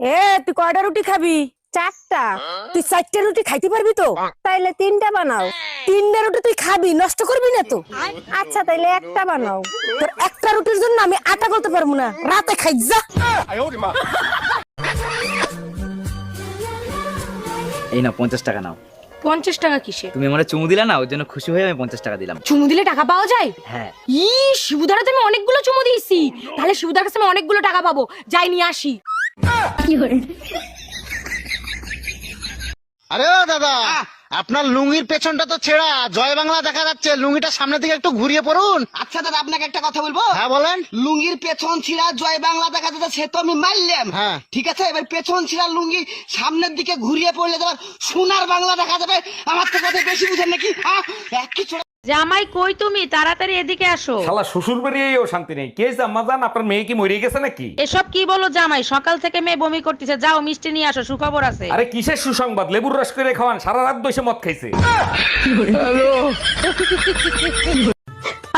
এ তুই কয়টা রুটি খাবি? চারটা। তুই চারটে রুটি খাইতে পারবি তো? তাইলে তিনটা বানাও। তিনটা রুটি তুই খাবি নষ্ট করবি না তো? আচ্ছা তাইলে একটা বানাও। তোর একটা রুটির জন্য আমি আটা করতে পারব না। রাতে খাই যা। এই না পঞ্চাশ টাকা নাও। পঞ্চাশ টাকা কিসে? তুমি আমার চুমু দিলা না ওর জন্য খুশি হয়ে আমি পঞ্চাশ টাকা দিলাম। চুমু দিলে টাকা পাওয়া যায়? হ্যাঁ। ই শিবুদার আমি অনেকগুলো চুমু দিয়েছি। তাহলে শিবুদার কাছে আমি অনেকগুলো টাকা পাবো। যাই নিয়ে আসি। আরে দাদা আপনার লুঙ্গির পেছনটা তো ছেঁড়া জয় বাংলা দেখা যাচ্ছে লুঙ্গিটা সামনের দিকে একটু ঘুরিয়ে পড়ুন। আচ্ছা দাদা আপনাকে একটা কথা বলব? হ্যাঁ বলেন। লুঙ্গির পেছন ছিঁড়া জয় বাংলা দেখা যাচ্ছে সে তো আমি মারলাম হ্যাঁ। ঠিক আছে এবার পেছন ছিঁড়া লুঙ্গি সামনের দিকে ঘুরিয়ে পড়লে তোমার সোনার বাংলা দেখা যাবে। আমার তো কথা বেশি বুঝেন নাকি এক কিছু জামাই কই তুমি? তাড়াতাড়ি এদিকে আসো। শালা শ্বশুর বাড়িয়েও শান্তি নেই। কে জাম্মা জান আপনার মেয়ে কি মরে গেছে নাকি? এসব কি বলো জামাই? সকাল থেকে মেয়ে বমি করতেছে। যাও মিষ্টি নিয়ে আসো সুখবর আছে। আরে কিসের সুসংবাদ? লেবুর রস করে খাওয়ান। সারা রাত বসে মদ খাইছে।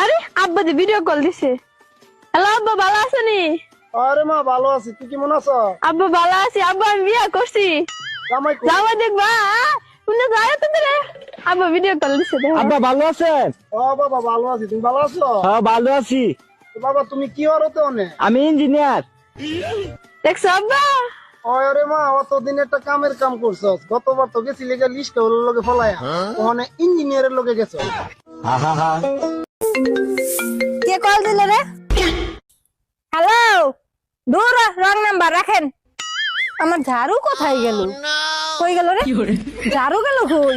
আরে আব্বা দি ভিডিও কল দিছে। হ্যালো আব্বা ভালো আছেনি আরে মা ভালো আছি। তুই কেমন আছো? আব্বা ভালো আছি। আব্বা আমি বিয়া করছি। জামাই দেখবা শুনে যায় তো আব্বা ভিডিও কল দিছে আব্বা ভালো আছেন? ও বাবা ভালো আছি। তুমি ভালো আছো? হ্যাঁ ভালো আছি। বাবা তুমি কি হতে অনে আমি ইঞ্জিনিয়ার দেখছ আব্বা? আরে মা অতদিন একটা কামের কাম করছস। গতবার তো গেছি লেগে লিস্ট হলো লোকে ফলায়া। ওখানে ইঞ্জিনিয়ারের লোকে গেছো। কে কল দিলে রে? হ্যালো দূর রং নাম্বার রাখেন। আমার ঝাড়ু কোথায় গেল? কই গেল রে? ঝাড়ু গেল কই?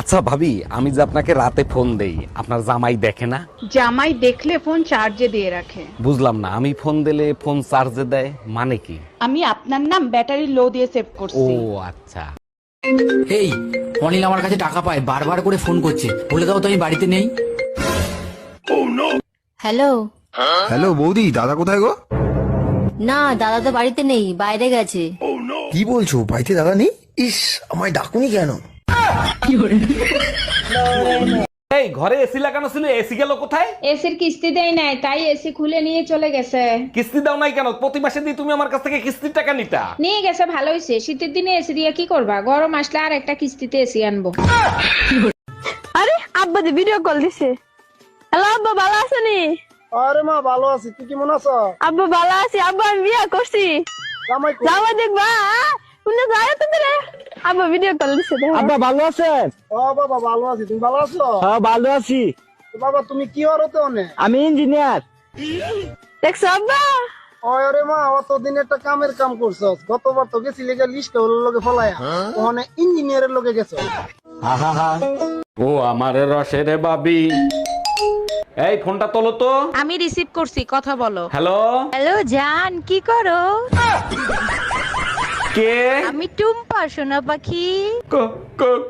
আচ্ছা ভাবি আমি যে আপনাকে রাতে ফোন দেই আপনার জামাই দেখে না? জামাই দেখলে ফোন চার্জে দিয়ে রাখে। বুঝলাম না আমি ফোন দিলে ফোন চার্জে দেয় মানে কি? আমি আপনার নাম ব্যাটারি লো দিয়ে সেভ করছি। ও আচ্ছা। এই অনিল আমার কাছে টাকা পায় বারবার করে ফোন করছে। বলে দাও তো আমি বাড়িতে নেই। হ্যালো। হ্যালো বৌদি দাদা কোথায় গো? না দাদা তো বাড়িতে নেই বাইরে গেছে। কি বলছো বাড়িতে দাদা নেই? ইস আমায় ডাকুনি কেন? এই ঘরে এসি লাগানো ছিল এসি গেল কোথায়? এসির কিস্তি দেয় নাই তাই এসি খুলে নিয়ে চলে গেছে। কিস্তি দাও নাই কেন? প্রতি মাসে দিয়ে তুমি আমার কাছ থেকে কিস্তির টাকা নিতা। নিয়ে গেছে ভালো হয়েছে শীতের দিনে এসি দিয়ে কি করবা? গরম আসলে আর একটা কিস্তিতে এসি আনব। আরে আব্বা দি ভিডিও কল দিছে। হ্যালো আব্বা ভালো আছেনি? আরে মা ভালো আছি। তুই কেমন আছো? আব্বা ভালো আছি। আব্বা আমি বিয়া করছি। জামাই যাওয়া দেখবা শুনে যায় তো দিলে আব্বা ভিডিও কল দিছে দেখো। ভালো আছেন? ও বাবা ভালো আছি। তুমি ভালো আছো? হ্যাঁ ভালো আছি। বাবা তুমি কি হতে অনে আমি ইঞ্জিনিয়ার দেখছ আব্বা? আরে মা অতদিন একটা কামের কাম করছস গতবার তো গেছি লেগে লিস্ট হলো লোকে ফলায়া। ওখানে ইঞ্জিনিয়ারের লোকে গেছো। ও আমার রসের বাবি। এই ফোনটা তোলো তো। আমি রিসিভ করছি কথা বলো। হ্যালো? হ্যালো জান কি করো? কে? আমি টুম্পা সোনা পাখি।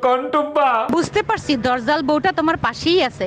কোন টুম্পা? বুঝতে পারছি দরজাল বউটা তোমার পাশেই আছে।